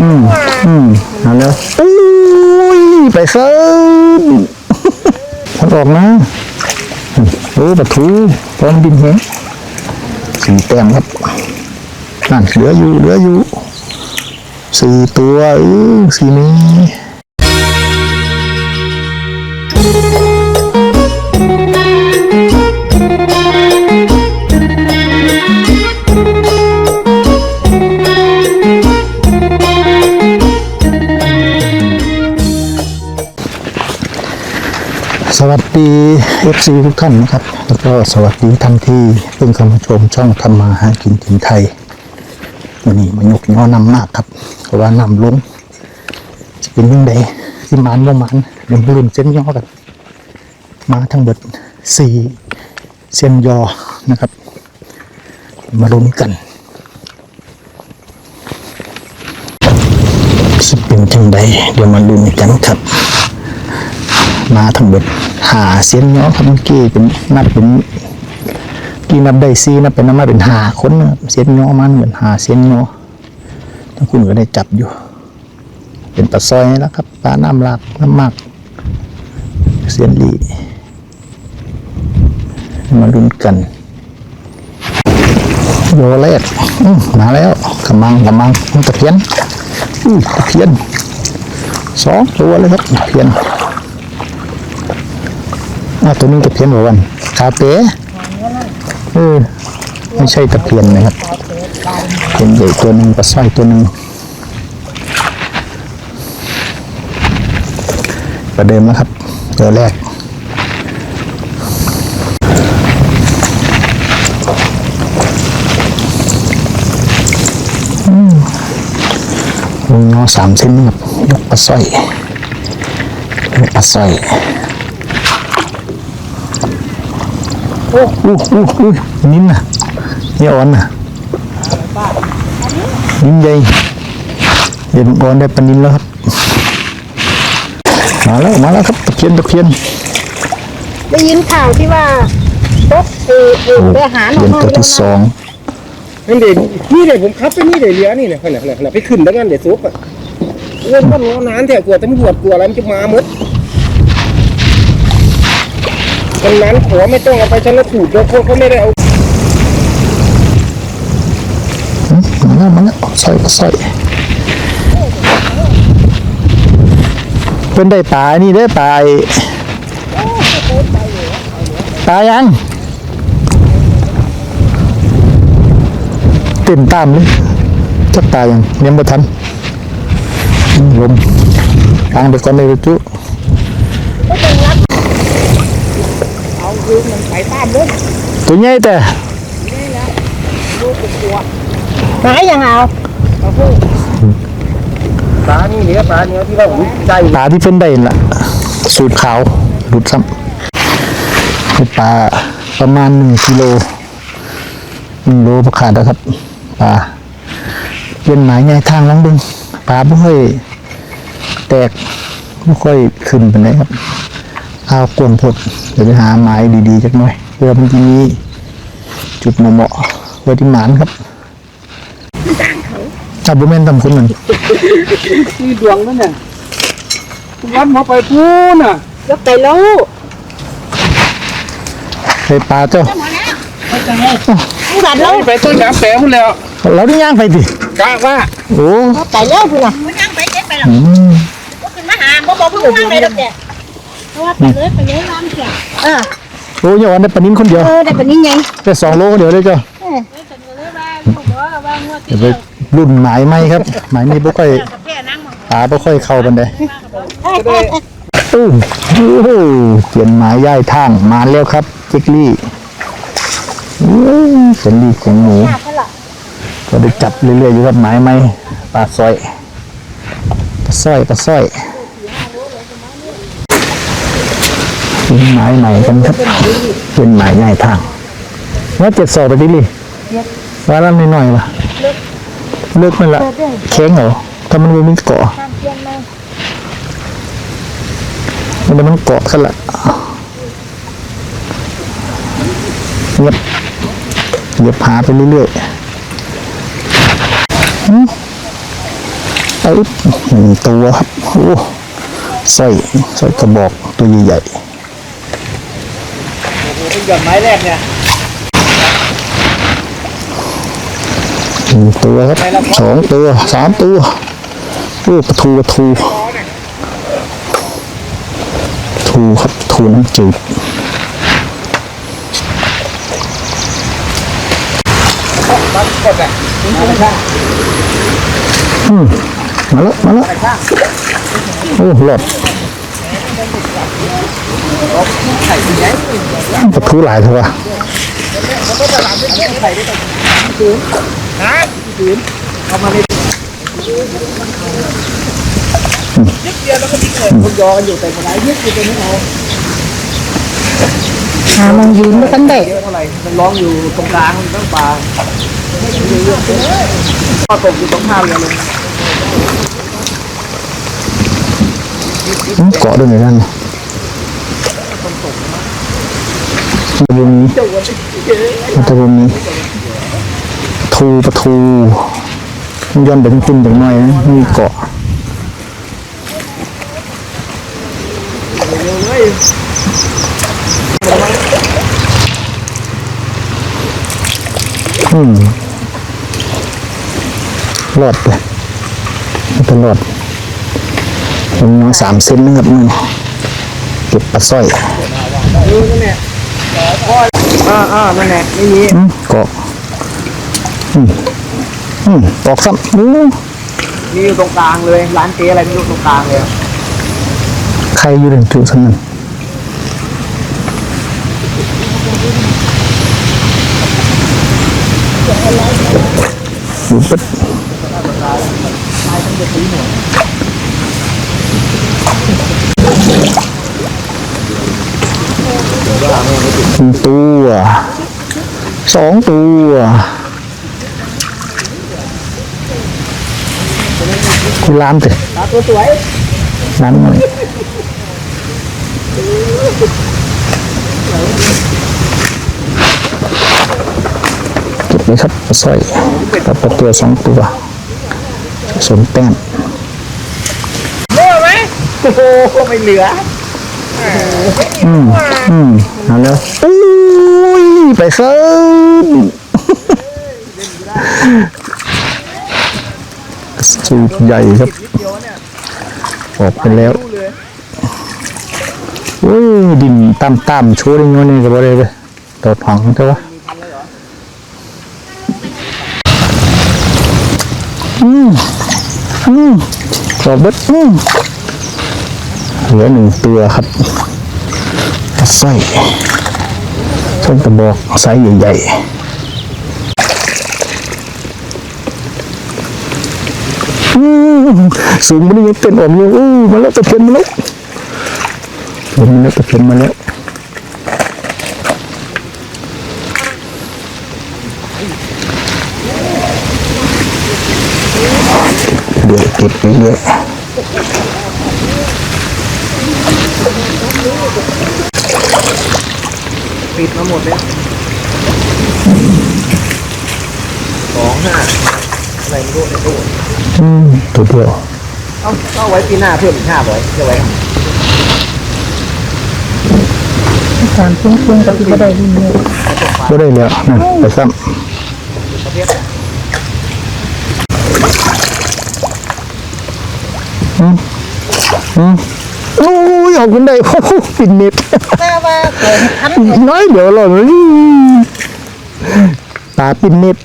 อืมอืมเอาแล้วอุ้ยไปเซิร์มันออกนะโอ้ปะทูพร้อมดินแหงสี่แต้มครับนั่นเหลืออยู่เหลืออยู่สี่ตัวเออสี่นี้ วัสดี FC ทุกท่านนะครับ แล้วก็สวัสดีท่านที่เพิ่งเข้ามาชมช่องทำมาหากินถิ่นไทยวันนี้มายกย่อนำมากครับเพราะว่านำลงจะเป็นยังไงที่มันว่ามันเดี๋ยวมาลุ้นเส้นย่อกัน มาทั้งหมดสี่เส้นยอนะครับ มาลุ้นกันจะเป็นจังใดเดี๋ยวมาลุ้นกันครับมาทั้งหมด หาเสียนเนาะครับเมื่อกี้เป็นนับเป็นกี่นับได้ซีนับเป็นนับมาเป็นหาคนนเสียนเนาะมันเหมือนหาเสียนเนาะทั้งคุณก็ได้จับอยู่ เป็นปลาซอยแล้วครับปลาน้ำหลากน้ำหมักเสียนลีมาลุ้นกันโยแรกอื้อมาแล้วกำมังกำมังตะเพียนอุ้ยตะเพียนสองตัวเลยครับตะเพียนาตัวนี้ตะเพียนหัววันคาเป้เออไม่ใช่ตะเพียนนะครับเป็นใหญ่ตัวหนึ่งปลาสร้อยตัวหนึ่งประเดิมนะครับตัวแรกงงอสามเส้นนะครับยกปลาสร้อยยกปลาสร้อย โอ้โหโอ้โหนิ้นน่ะนี่อ่อนน่ะนิ้นใหญ่เดี๋ยวอ่อนได้ปนิ้นแล้วครับ มาแล้วมาแล้วครับตะเพียนตะเพียนได้ยินข่าวที่ว่าตกเออเออโอ้หาหเพียนน่อตัวไม้ที่สองนั่นเด่นนี่เด่นผมขับไปนี่เด่นเลี้ยนี่เนี่ยขนาดขนาดขนาดไปขึ้นแล้วนั่นเด่นซุปอะเงินมันรอนานแต่กลัวตำรวจกลัวอะไรมันจะมาหมด ดังนั้นขอไม่ต้องเอาไปชันสูตรแล้วเขาไม่ได้เอามาแล้วมาแล้วสร้อยก็สร้อยเป็นได้ปลานี่ได้ปลาปลายังเต็มตามเลยจักปลายังยังบ่ทันอืมลมทางไปก่อนเลยจุ เอาคือ มันไปตามเลยตัวใหญ่แต่หายังเอาปลานี่เนี่ยปลาเนี่ยที่ว่าผมใจปลาที่เพิ่นได้นั่นล่ะ สูตรขาวหลุดซ้ำเป็นปลาประมาณหนึ่งกิโลหนึ่งโลประขาดนะครับปลาเป็นหมายใหญ่ทางลังดึงปลาไม่ค่อยแตกไม่ค่อยขึ้นไปไหนใดครับเอากวนพดเดี๋ยวไปหาไม้ดีๆจักหน่อย เพื่อมันจะมีจุดเหมาะๆไว้ที่หมานครับจับบุเมนทำคนหนึ่งที่ดวงนั่นน่ะวัดมาไปพูน่ะยกไปแล้วไปปลาเจ้าผู้ดัดแล้วไปต้นน้ำแปะพุ่นแล้วเราได้ย่างไปดิกะว่าโอ้ยกไปแล้วคุณน่ะมันยังไปเจ็บไปหรอกอืมก็ขึ้นมาหาบ่บอกเพิ่งว่างเลยดอกเด็เพราะว่าไปเลยไปเลยร้านเสียเออ โอ้ยวันได้ปลานิ้นคนเดียว เออได้ปานนี้ไงได้สองโลคนเดียวเลยเจ้าฉันก็เลยว่าบอกว่าว่างวดเดี๋ยวไปรุ่นหมายไหมครับ หมายนี้บ่ค่อยกับแค่นั่งมองปลาบ่ค่อยเข้ากันได้จะได้อู้โอ้โหเปลี่ยนหมายย้ายทางมาแล้วครับเจิกลี่อู้เสียนลี่ของหนูก็ได้จับเรื่อยๆอยู่ครับหมายไหมปลาสร้อยปลาสร้อยปลาสร้อยเป็น หมายใหม่กันครับเป็นหมายย้ายทางว่าเจ็ดสอบไปดิลี่ว่าแล้วหน่อยๆล่ะเลิกมันละแข็งเหรอถ้ามันไม่มีเกาะมันมันเกาะกันละเงียบเงียบหาไปเรื่อยๆหืมปึ๊บหนึ่งตัวครับโอ้สร้อยสร้อยกระบอกตัวใหญ่เป็น หย่อนไม้แรกเนี่ยๆหนึ่งตัวครับสองตัวสามตัวโอ้ปลาทูปลาทูปลาทูครับปลาทูน้ำจืดมันกดอะมาเลยช่างมาแล้วมาแล้วโอ้หลอด ปลาทูหลายเถอะวะ นะเอามาในยึดเดียวแล้วก็มีเงินคุณยอกันอยู่แต่คนไหนยึดอยู่ตรงนี้เอา หามังยืนไม่ทันได้ เยอะเท่าไหร่มันร้องอยู่ตรงกลางตั้งปลาปลาตกอยู่ตรงท่าเรือเลย อืม เกาะด้วยไงนั่นตะบุมีตะบุมีทูปลาทูย้อนไปทางคุณอย่างน้อยนะมีเกาะอืมรอดเลยมันเป็นรอด ผมน้องสามเซนนะครับนี่เก็บปลาสร้อยดูนั่นแหละอ่าอ่านั่นแหละไม่มีอืมเกาะอืมอืมตอกซ้ำอู้มีอยู่ตรงกลางเลย ร้านเจ๊อะไรไม่รู้ตรงกลางเลยใครอยู่ในจุดสนั้นดูปึ๊ดหนึ่ง ตัวสองตัวคุณล้ามสิตาตัวสวยล้ามหน่อยเก็บเลยครับปลาสร้อยกับปลาตัวสองตัวสมแต้มโม่ไหม โอ้โหไม่เหลืออืมอืมเอาแล้วอุ้ยไปเซิร์สูตรใหญ่ครับออกไปแล้วโอ้ยดินตามตามๆโชว์ด้เงี้ยนี่ก็บ่ได้เลยโดดหองเท่าวะอืมอืมขอบเบิดอืม เหลือหนึ่งตัวครับกระสร้อยส้นกระบอกไซส์ใหญ่ๆสูงมันยังเต้นออกอยู่อู้มาแล้วตะเพียนมาแล้วเพียนมาแล้วตะเพียนมาแล้วเดี๋ยวเก็บไปเรื่อย ปิดมาหมดเลยสองห้าอะไรไม่รู้ในตู้อืมตัวเดียวเอาเอาไว้ปีหน้าเพิ่มอีกห้าร้อยเดี๋ยวไว้สามชิ้นชิ้นก็ไม่ได้ยินเลยก็ได้แล้วนั่นไปซ้ประเภทำอืม โอ้ยออกกันได้โอ้โหปิดเน็ตแต่ว่าเกิดทันอีกน้อยเดี๋ยวหล่นเลยตาปิดเน็ต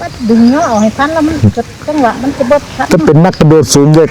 ว่าดึงเนาะเอาให้ทันแล้วมันจะจังหวะมันจะบดทันจะเป็นนักกระโดดสูงเด็ก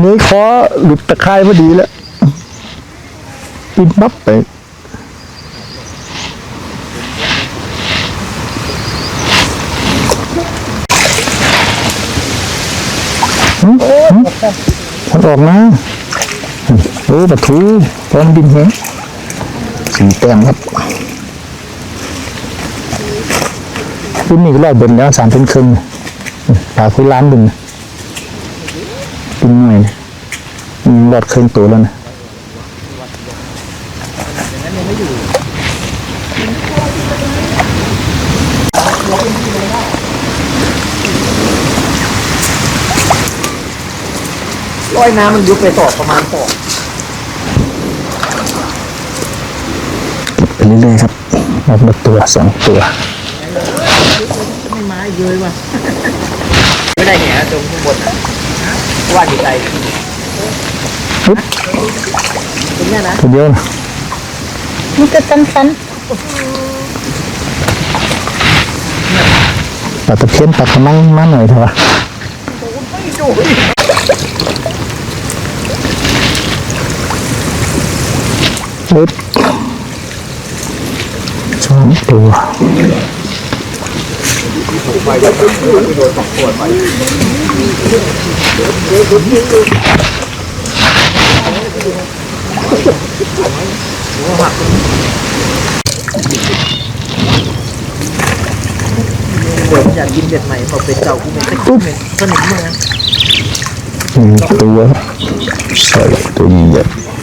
เนื้อคอหลุดตะไคร่พอดีแล้วปิดปั๊บไปหืมหื มมันออกมาโอ้ปะทูพร้อมบินเหงสีแต้มครับรุ่นนี้ก็รอดบนแล้วสามเป็นครึ่งปลาคุยล้านดึงกินหน่อยนะอืมรอดเครื่องตัวแล้วนะ อยน้ำมันยุบไปต่อประมาณต่อไปเรื่อยๆครับรอบละตัวสองตัว ไม่มาเยอะว่ะไม่ได้แหตรงข้างบนอะว่าอยู่ใจปึ๊บตรงเนี้ยนะตัวเดียวนะมันก็สั้นปลาตะเพียนปลากระมังมาหน่อยเถอะวะ ปึ๊บสองตัวเดี๋ยอยากกินเด็ดใหม่พอเป็นเก่ากูเป็นตะกี้เป็นสนิมมาหนึ่งตัวใส่ตัวใหญ่อื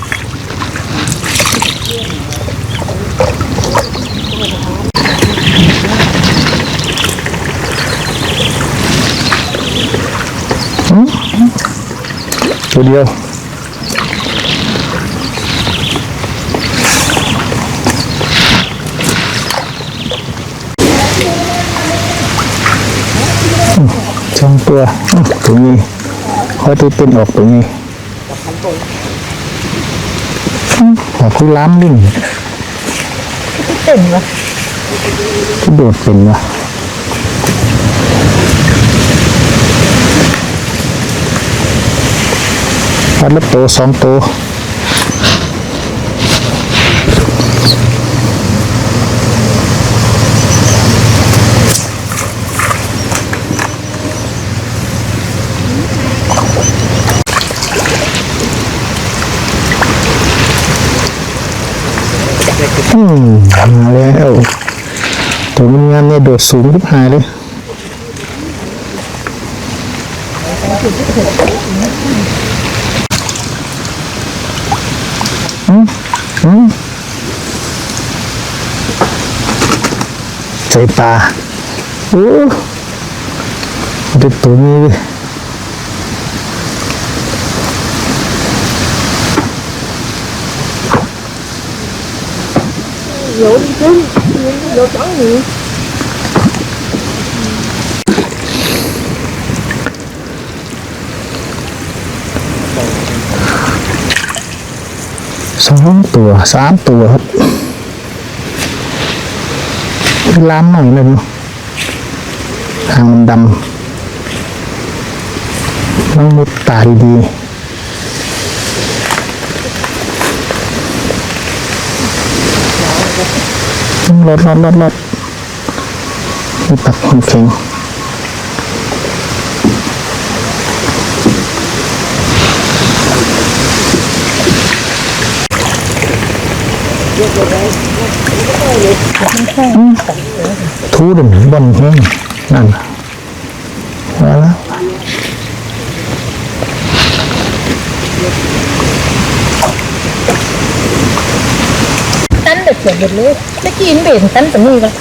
ตัวเดียวสองตัวอื้อตรงนี้คอยตัวเป็นออกตรงนี้อื้อออกคือล้ามลิ่งๆเต็มวะที่โดดเป็นวะ พัดละตัวสองตัวอืมมาแล้วตัวมันงานเนี่ยโดดสูงขึ้นหายเลย มอืมใจปลาโอ้เด็ดตัวนี้เลย เดี๋ยวขึ้นเดี๋ยวจังหนี สองตัวสามตัวครับล้ามหน่อยหนึ่งทางมันดำต้องมุดตาดีๆต้องลดลดลดลดมีปักคนแข็ง ทูดึงบนแห้งนั่นแล้วสั้นเด็ดเด็ดเลยตะกี้มันเบ็ดสั้นตรงนี้วะ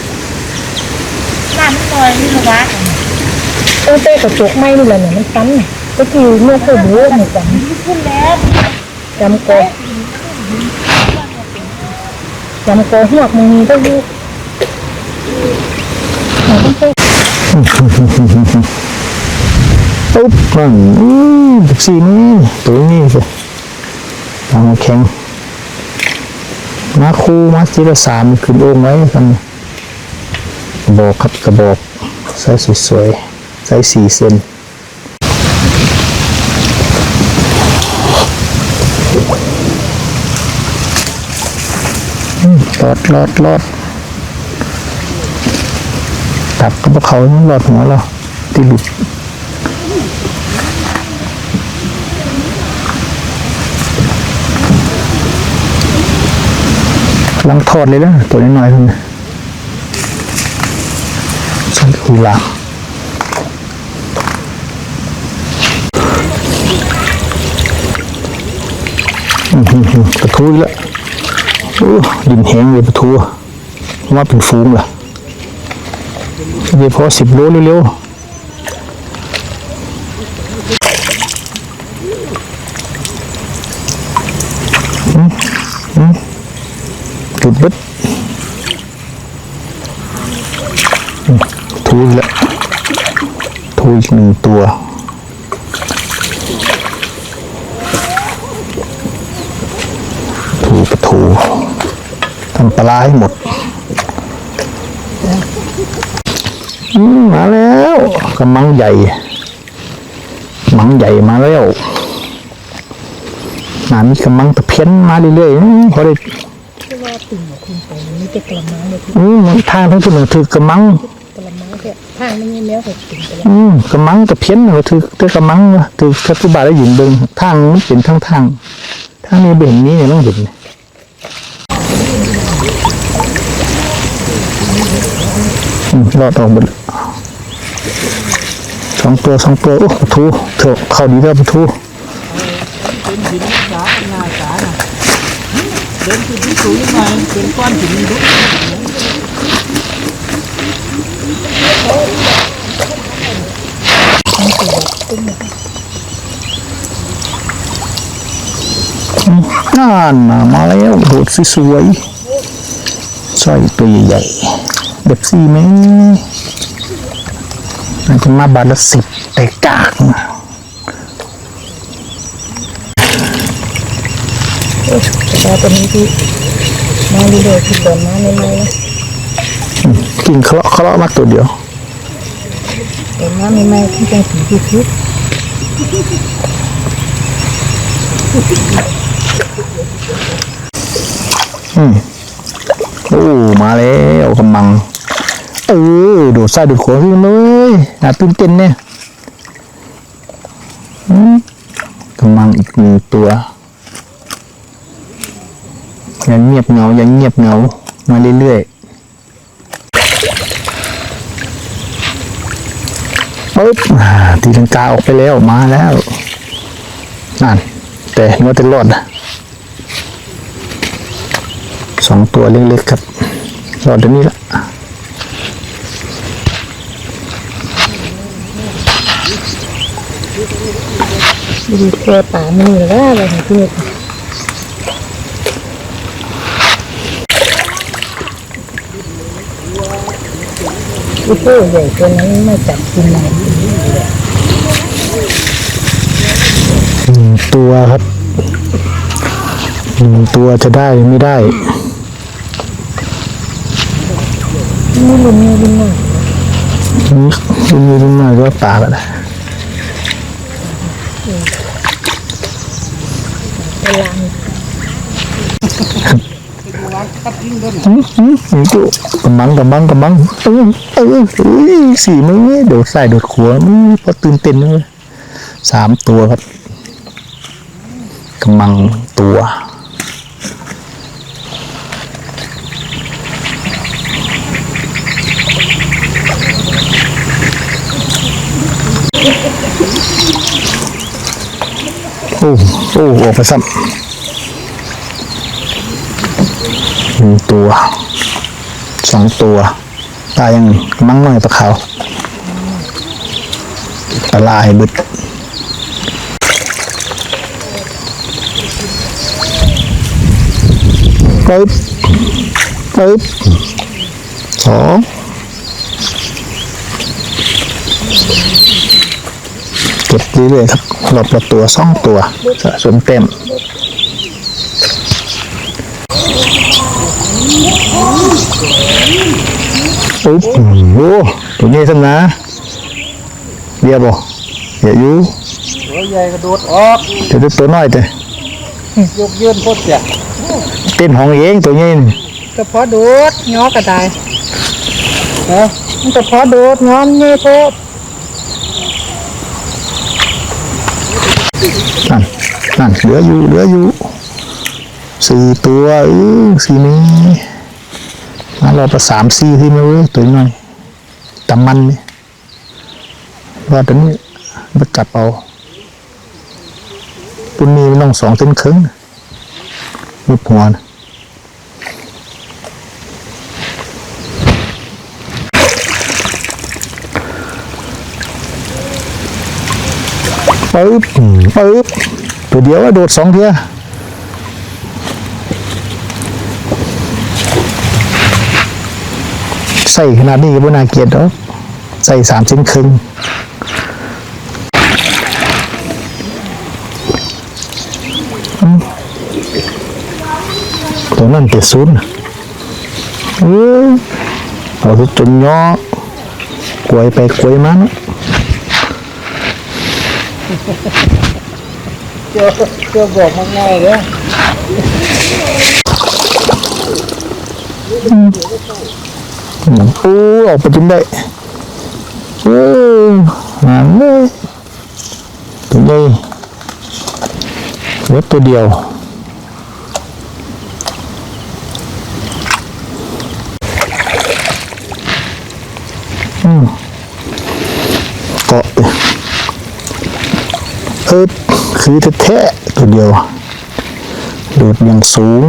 น้ำมันลอยนี่เหรอวะเออเต้กระจกไม่นี่แหละเนี่ยมันสั้นน่ะตะกี้เมื่อเคยดูเหมือนกันขึ้นแล้ว จำกอจำกหัวมึงมีก็ยู่มันต้องใช้ปุ๊บนั่นอืมบุกซีนี่ตัวนี้สิทางแข็งมาคูมาจีละสามขึ้นโอ่งไว้กันกระบอกครับกระบอกใส่สวยๆใส่สี่เซน อืมรอดรอดรอดตับกับเขานี่รอดหัวเราที่หลุดลังทอดเลยนะตัวน้อยๆคนนี้ใส่หูหลาอื้อหือหือปลาทูอีกแล้ว ดินแห้งเลยปะทัวว่าเป็นฟูงล่ะเดี๋ยวพอสิบโลเร็วๆจุดบึดทูอีกแล้วทูอีกหนึ่งตัว ลาร้าให้หมดอืมมาแล้วกำมังใหญ่กำมังใหญ่มาแล้วนามีกำมังตะเพียนมาเรื่อยๆอืมพอได้ที่ว่าตุ่มคุณไปนี่จะกระมังเลยที่อืมมันทางทั้งที่หนึ่งถือกำมังกระมังแค่ทางนี้แล้วก็ตุ่มไปแล้วอืมกำมังตะเพียนเหรอถือถือกำมังวะถือทัตุบาได้ยินเบิ่งทางมันเป็นทางทางทางนี้เบ่เห็นนี้เนี่ยต้องเห็นเนี่ย รอดออกหมดสองตัวสองตัวโอ้ปลาทูเถอะเข้าดีแล้วปลาทูน่านมามาแล้วโดดสวยๆสร้อยตัวใหญ่ บบสี่ไหมมันจะมาบาทละสิบแต่กากนะแต่ตอนนี้ที่มาดีเลยที่ตอนมาในไม้กินเคราะห์เคราะห์มาตัวเดียวตอนมาในไม้ที่เป็นสีที่ชุดโอ้มาแล้วกำลัง เออโดดซ้ายโดดขวาขึ้นเลยน่าตื่นเต้นเนี่ยกำลังอีกหนึ่งตัวยังเงียบเงายังเงียบเงามาเรื่อยๆปึ๊บตีลังกาออกไปแล้วมาแล้วนั่นแต่ว่าจะรอดนะสองตัวเล็กๆครับรอดเดี๋ยวนี้ละ ดีเพื่อป่ามือแล้วอะไรของพี่ที่ผู้ใหญ่ตัวนั้นไม่จับกินเลยหนึ่งตัวครับหนึ่งตัวจะได้หรือไม่ได้นี่ลุงนี่ลุงน่ะนี่ดูมีดูมาก็ปลากันนะไปล้างอืมอืมนี่ดูกำมังกำมั งกำมังเออเออเอ้ยสี่มือโดดใส่โดดขวามันพอตื่นเต้นเลยสามตัวครับกำมังตัว อ้โอ้ออกไปซ้ำหนึ่งตัวสองตัวตายังมั่งหน่อยปลาขาวปลาลายบึดปึ๊บปึ๊บสอง เก็บเรื่อยๆครับรอบละตัวสองตัวสะสมเต็มอุ๊บโอ้โหตัวนี้สันนะเบียร์บ่เบียร์อยู่ตัวใหญ่กระโดดออกเดี๋ยวตัวน้อยแต่ยกยื่นโคตรเสียเต้นห้องเองตัวนี้นี่กระเพาะโดดง้อกระต่ายฮะมันกระเพาะโดดง้อมเงี้ยโทษ นั่นนั่นเหลืออยู่เหลืออยู่สี่ตัวเออสี่นี้มาเราประสามสี่ที่มาเว้ยตัวน้อยตำมันนี่ว่าตัวนี้มาจับเอาปุ่นนี้มันต้องสองเส้นครึ่งรูปหัวนะ ปึ๊บปึ๊บตัวเดียวอะโดดสองเทียใส่ขนาดนี้ก็บนาเกลียดหรอกใส่สามเส้นครึ่งอืมตัวนั้นเจ็ดศูนย์น่ะเออเอาทุกจนย่อกวยไปกวยมาเนาะ เจ้าเจ้าบอกมากง่ายเลยอืมโอ้ออกไปจนได้โอ้งามเลยตัวใหญ่เว็บตัวเดียวอืมเกาะ เออคือแท้ๆตัวเดียวโดดอย่างสูง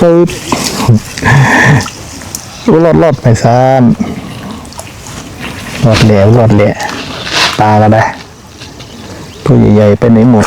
ปึ๊บรอดรอดไปซ้ำรอดแหลวรอดแหละปลาก็ได้ ตัวใหญ่ๆไปไหนหมด